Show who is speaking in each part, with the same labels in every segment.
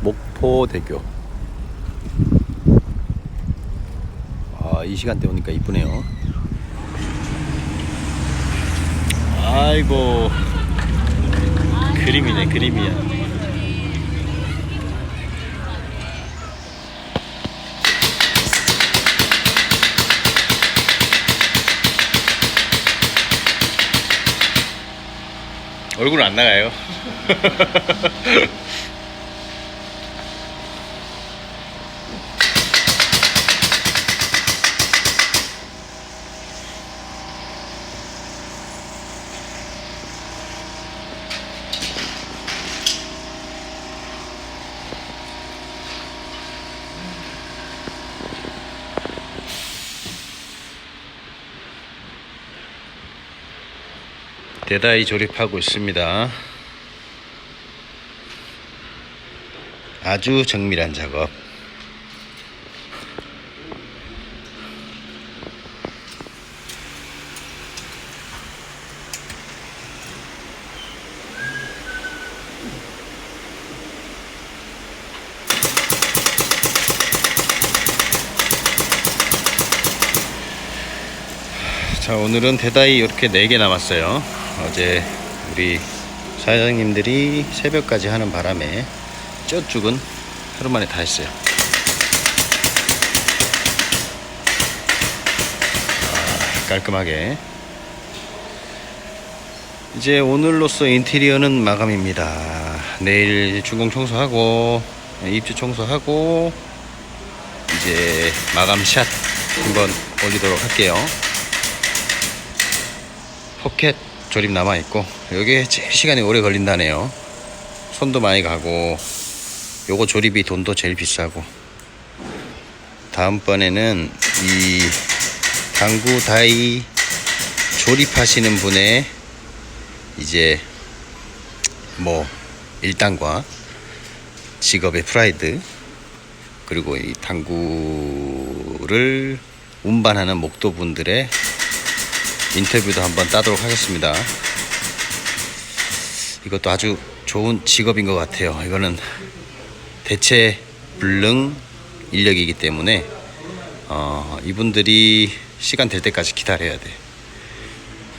Speaker 1: 목포대교. 아, 이 시간대 오니까 이쁘네요. 아이고. 그림이네, 그림이야. 얼굴은 안 나가요. 대다이 조립하고 있습니다. 아주 정밀한 작업. 자 오늘은 대다이 이렇게 4개 남았어요 어제 우리 사장님들이 새벽까지 하는 바람에 쪄죽은 하루 만에 다 했어요. 아, 깔끔하게. 이제 오늘로써 인테리어는 마감입니다. 내일 준공 청소하고 입주 청소하고 이제 마감 샷 한번 올리도록 할게요. 포켓 조립 남아 있고 여기에 제일 시간이 오래 걸린다네요. 손도 많이 가고 요거 조립이 돈도 제일 비싸고 다음번에는 이 당구 다이 조립하시는 분의 이제 뭐 일당과 직업의 프라이드 그리고 이 당구를 운반하는 목도분들의 인터뷰도 한번 따도록 하겠습니다. 이것도 아주 좋은 직업인 것 같아요. 이거는 대체 불능 인력이기 때문에 어, 이분들이 시간 될 때까지 기다려야 돼.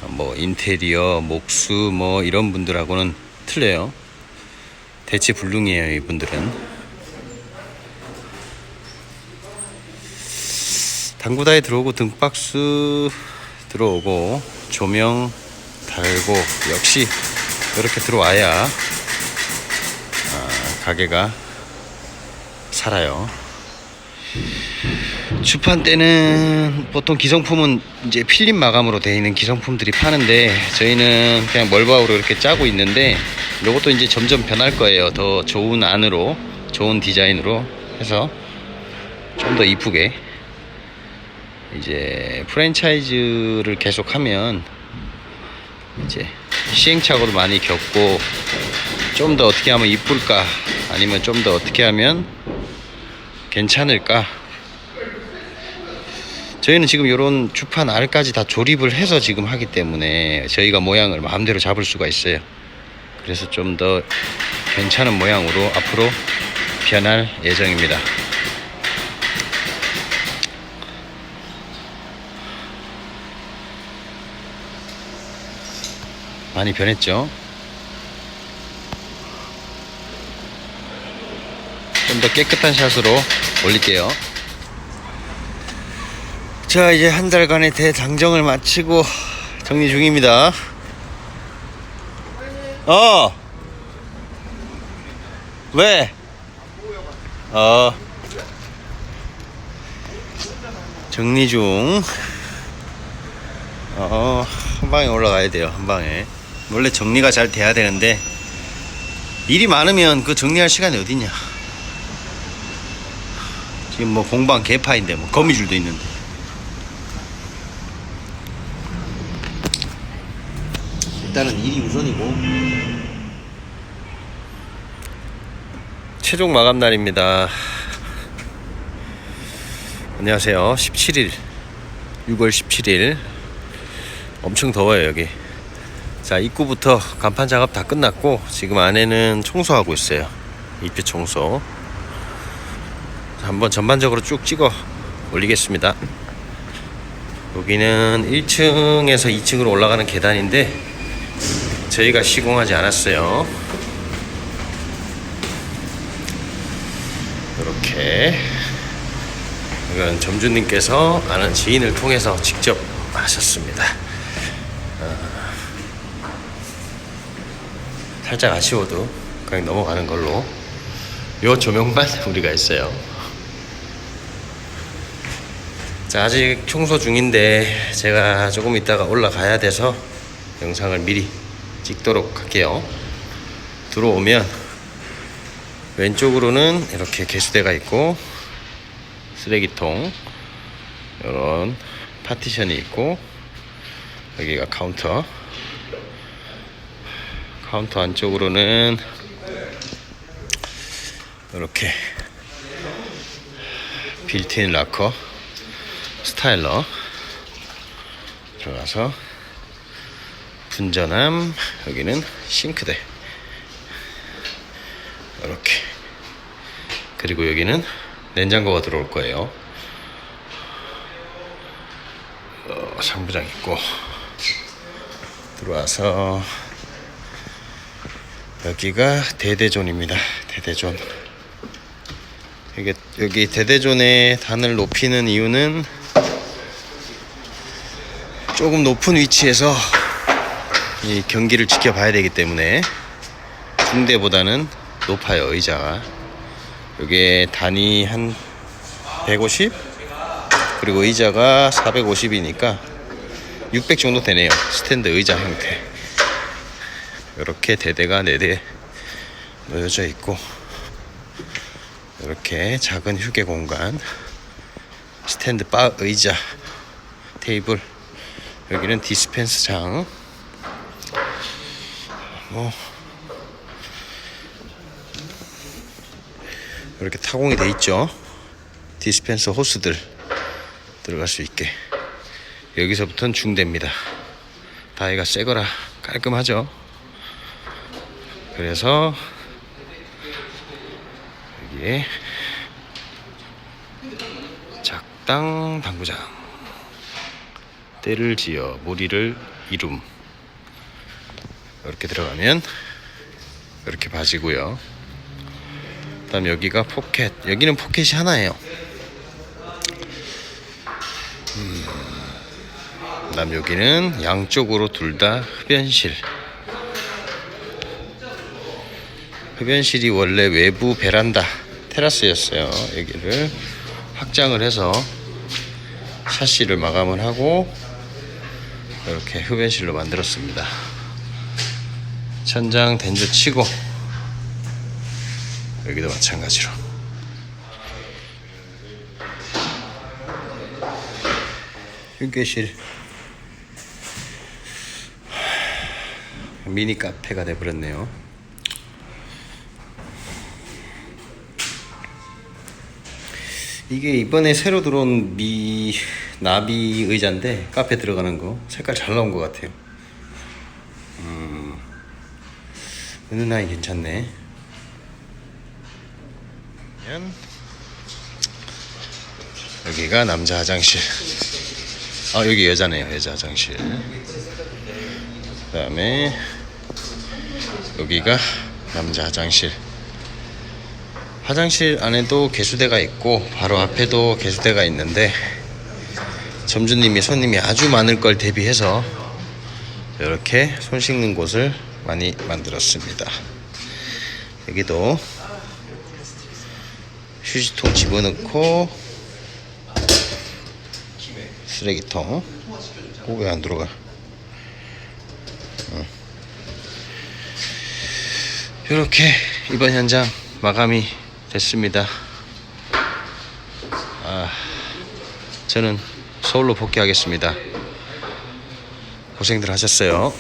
Speaker 1: 어, 뭐 인테리어, 목수 뭐 이런 분들하고는 틀려요. 대체 불능이에요, 이분들은. 당구다에 들어오고 등박스 들어오고 조명 달고 역시 이렇게 들어와야 아, 가게가 살아요. 주판 때는 보통 기성품은 이제 필름 마감으로 되어 있는 기성품들이 파는데 저희는 그냥 멀바우로 이렇게 짜고 있는데 이것도 이제 점점 변할 거예요. 더 좋은 안으로 좋은 디자인으로 해서 좀 더 이쁘게 이제 프랜차이즈를 계속하면 이제 시행착오도 많이 겪고 좀 더 어떻게 하면 이쁠까? 아니면 좀 더 어떻게 하면 괜찮을까? 저희는 지금 이런 주판 알까지 다 조립을 해서 지금 하기 때문에 저희가 모양을 마음대로 잡을 수가 있어요. 그래서 좀 더 괜찮은 모양으로 앞으로 변할 예정입니다 많이 변했죠. 좀 더 깨끗한 샷으로 올릴게요. 자, 이제 한 달간의 대장정을 마치고 정리 중입니다. 어! 왜? 어. 정리 중. 어, 한 방에 올라가야 돼요, 한 방에. 원래 정리가 잘 돼야 되는데 일이 많으면 그 정리할 시간이 어딨냐? 지금 뭐 공방 개파인데 뭐 거미줄도 있는데. 일단은 일이 우선이고. 최종 마감 날입니다. 안녕하세요. 17일 6월 17일. 엄청 더워요 여기 자 입구부터 간판 작업 다 끝났고 지금 안에는 청소하고 있어요 입주 청소. 자, 한번 전반적으로 쭉 찍어 올리겠습니다. 여기는 1층에서 2층으로 올라가는 계단인데 저희가 시공하지 않았어요. 이렇게 이건 점주님께서 아는 지인을 통해서 직접 하셨습니다. 살짝 아쉬워도 그냥 넘어가는 걸로. 요 조명만 우리가 했어요. 자, 아직 청소 중인데 제가 조금 있다가 올라가야 돼서 영상을 미리 찍도록 할게요. 들어오면 왼쪽으로는 이렇게 개수대가 있고 쓰레기통 이런 파티션이 있고 여기가 카운터 카운터 안쪽으로는 이렇게 빌트인 락커 스타일러 들어가서 분전함 여기는 싱크대. 이렇게. 그리고 여기는 냉장고가 들어올 거예요. 어, 상부장 있고 들어와서 여기가 대대존입니다. 대대존. 이게 여기 대대존의 단을 높이는 이유는 조금 높은 위치에서 이 경기를 지켜봐야 되기 때문에 중대보다는 높아요 의자가 이게 단이 한 150 그리고 의자가 450이니까 600 정도 되네요. 스탠드 의자 형태 이렇게 대대가 4대 놓여져 있고 이렇게 작은 휴게 공간 스탠드 바 의자 테이블 여기는 디스펜스장. 뭐 이렇게 타공이 돼 있죠. 디스펜서 호스들 들어갈 수 있게. 여기서부터는 중대입니다. 다이가 새거라 깔끔하죠 그래서 여기에 작당 당구장 때를 지어 무리를 이룸. 이렇게 들어가면 이렇게 봐지고요. 그다음 여기가 포켓. 여기는 포켓이 하나예요. 음, 그다음 여기는 양쪽으로 둘 다 흡연실 흡연실이 원래 외부 베란다 테라스였어요. 여기를 확장을 해서 샤시를 마감을 하고 이렇게 흡연실로 만들었습니다. 천장 된조 치고 여기도 마찬가지로. 휴게실. 미니 카페가 돼버렸네요 이게 이번에 새로 들어온 미 나비 의자인데 카페 들어가는 거 색깔 잘 나온 것 같아요 음, 은은하게 괜찮네 그러면 여기가 남자 화장실. 아 여기 여자네요 여자 화장실. 그 다음에 여기가 남자 화장실. 화장실 안에도 개수대가 있고 바로 앞에도 개수대가 있는데 점주님이 손님이 아주 많을 걸 대비해서 이렇게 손 씻는 곳을 많이 만들었습니다. 여기도 휴지통 집어넣고 쓰레기통 왜안 들어가 어. 이렇게 이번 현장 마감이 됐습니다. 아, 저는 서울로 복귀하겠습니다. 고생들 하셨어요